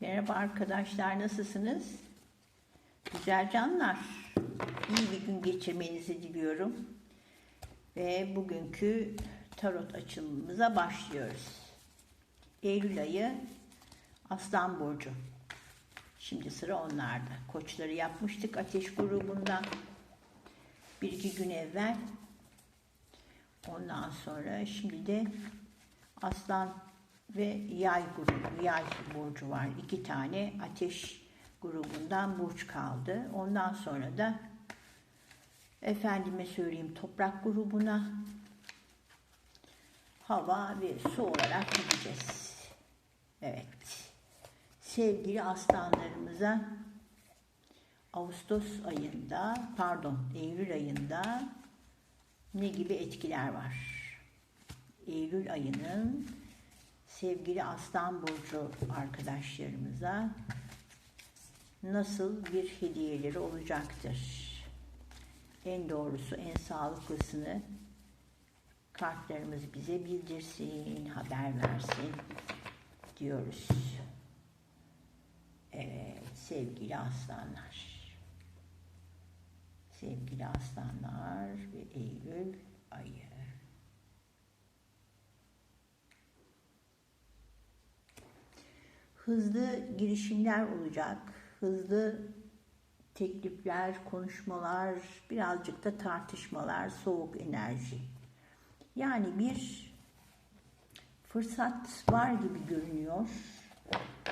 Merhaba arkadaşlar, nasılsınız? Güzel canlar. İyi bir gün geçirmenizi diliyorum. Ve bugünkü tarot açılımımıza başlıyoruz. Eylül ayı Aslan Burcu. Şimdi sıra onlarda. Koçları yapmıştık ateş grubundan. Bir iki gün evvel. Ondan sonra şimdi de Aslan ve yay grubu, yay burcu var. İki tane ateş grubundan burç kaldı. Ondan sonra da efendime söyleyeyim toprak grubuna hava ve su olarak gideceğiz. Evet. Sevgili aslanlarımıza Ağustos ayında, pardon Eylül ayında ne gibi etkiler var? Eylül ayının sevgili Aslan Burcu arkadaşlarımıza nasıl bir hediyeleri olacaktır? En doğrusu, en sağlıklısını kartlarımız bize bildirsin, haber versin diyoruz. Evet, sevgili aslanlar. Sevgili aslanlar ve Eylül ayı. Hızlı girişimler olacak. Hızlı teklifler, konuşmalar, birazcık da tartışmalar, soğuk enerji. Yani bir fırsat var gibi görünüyor.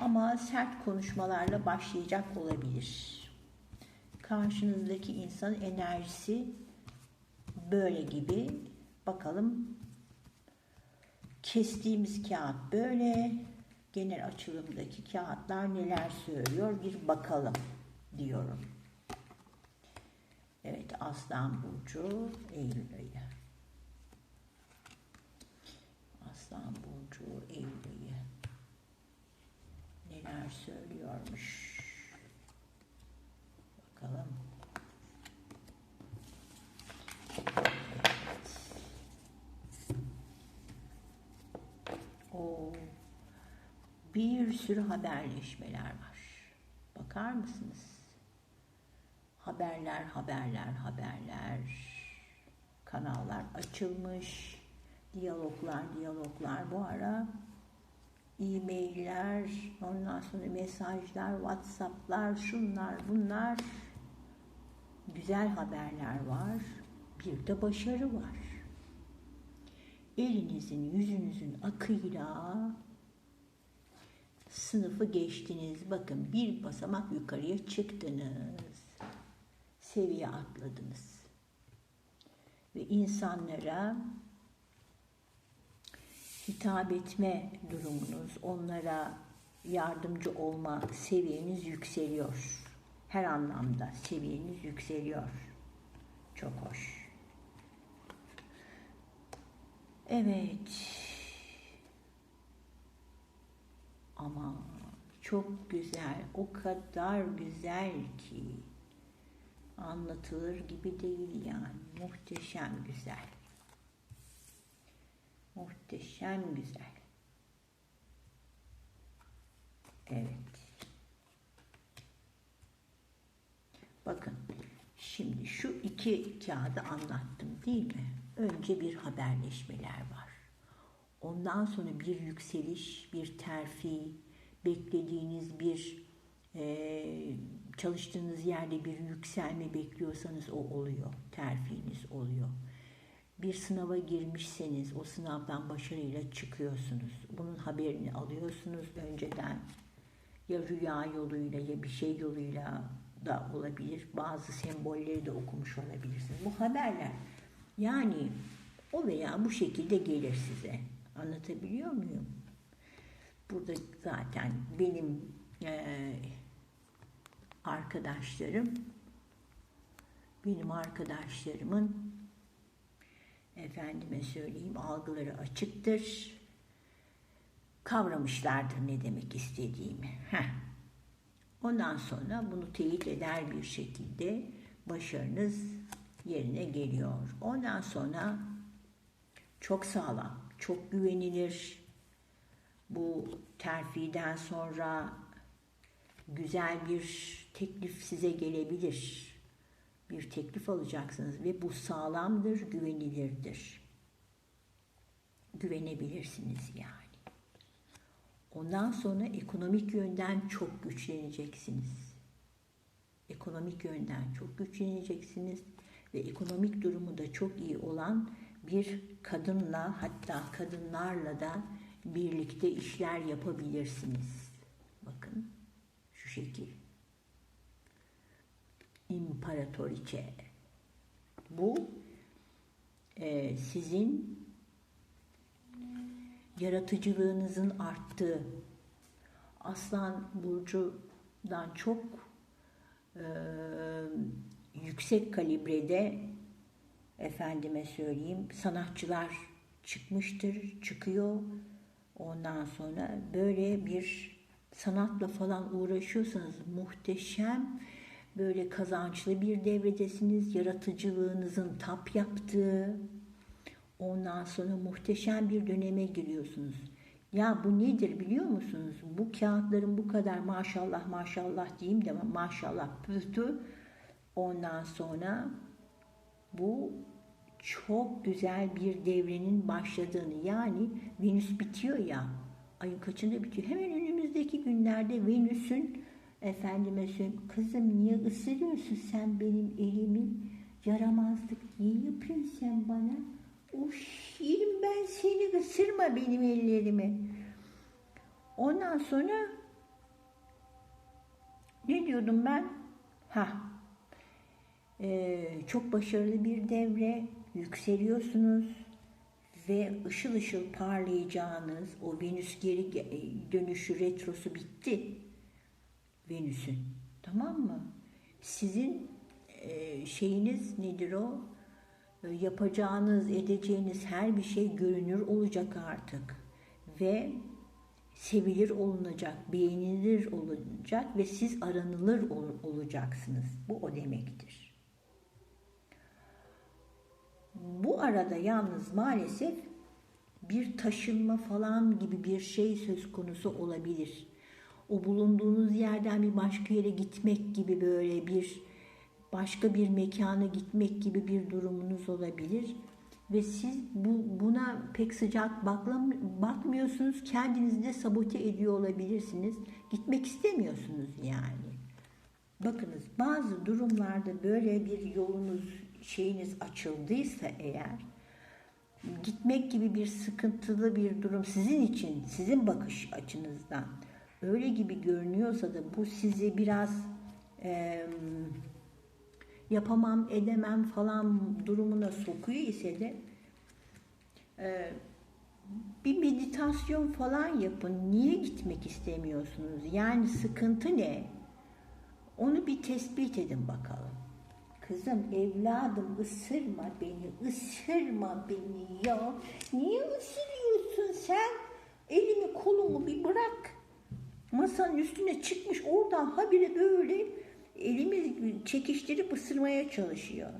Ama sert konuşmalarla başlayacak olabilir. Karşınızdaki insan enerjisi böyle gibi. Bakalım kestiğimiz kağıt böyle genel açılımdaki kağıtlar neler söylüyor bir bakalım diyorum. Evet Aslan Burcu Eylül ayı. Aslan Burcu Eylül ayı. Neler söylüyormuş. Bakalım. Evet. Oo bir sürü haberleşmeler var. Bakar mısınız? Haberler, haberler, haberler. Kanallar açılmış. Diyaloglar, diyaloglar. Bu ara e-mailler, ondan sonra mesajlar, WhatsApp'lar, şunlar, bunlar. Güzel haberler var. Bir de başarı var. Elinizin, yüzünüzün akıyla sınıfı geçtiniz. Bakın bir basamak yukarıya çıktınız. Seviye atladınız. Ve insanlara hitap etme durumunuz, onlara yardımcı olma seviyeniz yükseliyor. Her anlamda seviyeniz yükseliyor. Çok hoş. Evet. Ama çok güzel, o kadar güzel ki anlatılır gibi değil yani. Muhteşem güzel. Muhteşem güzel. Evet. Bakın şimdi şu iki kağıdı anlattım değil mi? Önce bir haberleşmeler var. Ondan sonra bir yükseliş, bir terfi, beklediğiniz bir e, çalıştığınız yerde bir yükselme bekliyorsanız o oluyor. Terfiniz oluyor. Bir sınava girmişseniz o sınavdan başarıyla çıkıyorsunuz. Bunun haberini alıyorsunuz önceden. Ya rüya yoluyla ya bir şey yoluyla da olabilir. Bazı sembolleri de okumuş olabilirsiniz. Bu haberler yani o veya bu şekilde gelir size. Anlatabiliyor muyum? Burada zaten benim e, arkadaşlarım benim arkadaşlarımın efendime söyleyeyim algıları açıktır. Kavramışlardır ne demek istediğimi. Heh. Ondan sonra bunu teyit eder bir şekilde başarınız yerine geliyor. Ondan sonra çok sağlam, çok güvenilir. Bu terfiden sonra güzel bir teklif size gelebilir. Bir teklif alacaksınız ve bu sağlamdır, güvenilirdir. Güvenebilirsiniz yani. Ondan sonra ekonomik yönden çok güçleneceksiniz. Ekonomik yönden çok güçleneceksiniz ve ekonomik durumu da çok iyi olan bir kadınla hatta kadınlarla da birlikte işler yapabilirsiniz. Bakın şu şekil. İmparatoriçe. Bu e, sizin yaratıcılığınızın arttığı Aslan Burcu'dan çok e, yüksek kalibrede efendime söyleyeyim sanatçılar çıkmıştır, çıkıyor. Ondan sonra böyle bir sanatla falan uğraşıyorsanız muhteşem böyle kazançlı bir devredesiniz. Yaratıcılığınızın tap yaptığı ondan sonra muhteşem bir döneme giriyorsunuz. Ya bu nedir biliyor musunuz? Bu kağıtların bu kadar maşallah maşallah diyeyim de maşallah pühtü. Ondan sonra bu çok güzel bir devrenin başladığını yani Venüs bitiyor ya ayın kaçında bitiyor. Hemen önümüzdeki günlerde Venüs'ün efendime söyleyeyim kızım niye ısırıyorsun sen benim elimi yaramazlık niye yapıyorsun sen bana Uf yerim ben seni ısırma benim ellerimi. Ondan sonra ne diyordum ben? Ha, ee, çok başarılı bir devre, yükseliyorsunuz ve ışıl ışıl parlayacağınız o Venüs geri dönüşü retrosu bitti. Venüs'ün. Tamam mı? Sizin e, şeyiniz nedir o? E, yapacağınız, edeceğiniz her bir şey görünür olacak artık. Ve sevilir olunacak, beğenilir olacak ve siz aranılır ol, olacaksınız. Bu o demektir. Bu arada yalnız maalesef bir taşınma falan gibi bir şey söz konusu olabilir. O bulunduğunuz yerden bir başka yere gitmek gibi böyle bir başka bir mekana gitmek gibi bir durumunuz olabilir ve siz bu, buna pek sıcak bakmıyorsunuz. Kendinizi de sabote ediyor olabilirsiniz. Gitmek istemiyorsunuz yani. Bakınız bazı durumlarda böyle bir yolunuz şeyiniz açıldıysa eğer gitmek gibi bir sıkıntılı bir durum sizin için, sizin bakış açınızdan öyle gibi görünüyorsa da bu sizi biraz e, yapamam, edemem falan durumuna sokuyor ise de e, bir meditasyon falan yapın. Niye gitmek istemiyorsunuz? Yani sıkıntı ne? Onu bir tespit edin bakalım. Kızım evladım ısırma beni, ısırma beni ya. Niye ısırıyorsun sen? Elimi kolumu bir bırak. Masanın üstüne çıkmış oradan habire böyle elimi çekiştirip ısırmaya çalışıyor.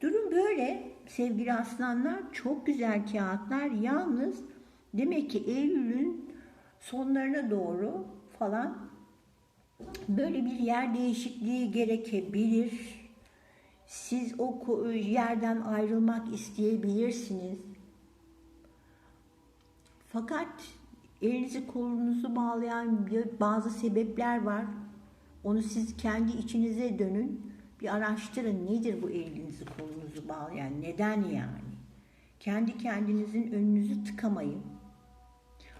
Durum böyle sevgili aslanlar. Çok güzel kağıtlar. Yalnız demek ki Eylül'ün sonlarına doğru falan böyle bir yer değişikliği gerekebilir. Siz o yerden ayrılmak isteyebilirsiniz. Fakat elinizi kolunuzu bağlayan bazı sebepler var. Onu siz kendi içinize dönün. Bir araştırın nedir bu elinizi kolunuzu bağlayan? Neden yani? Kendi kendinizin önünüzü tıkamayın.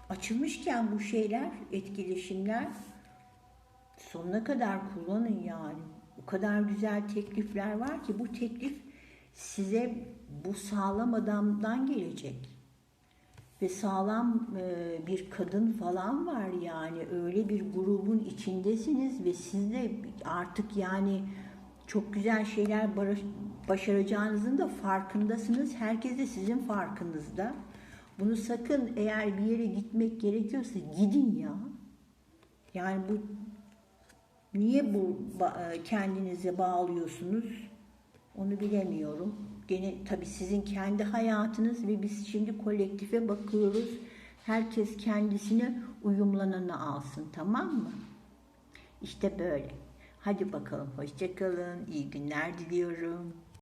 Açılmışken bu şeyler, etkileşimler sonuna kadar kullanın yani. O kadar güzel teklifler var ki bu teklif size bu sağlam adamdan gelecek ve sağlam e, bir kadın falan var yani öyle bir grubun içindesiniz ve siz de artık yani çok güzel şeyler başaracağınızın da farkındasınız. Herkes de sizin farkınızda. Bunu sakın eğer bir yere gitmek gerekiyorsa gidin ya. Yani bu niye bu e, kendinize bağlıyorsunuz? Onu bilemiyorum. Gene tabii sizin kendi hayatınız ve biz şimdi kolektife bakıyoruz. Herkes kendisine uyumlananı alsın tamam mı? İşte böyle. Hadi bakalım hoşça kalın. İyi günler diliyorum.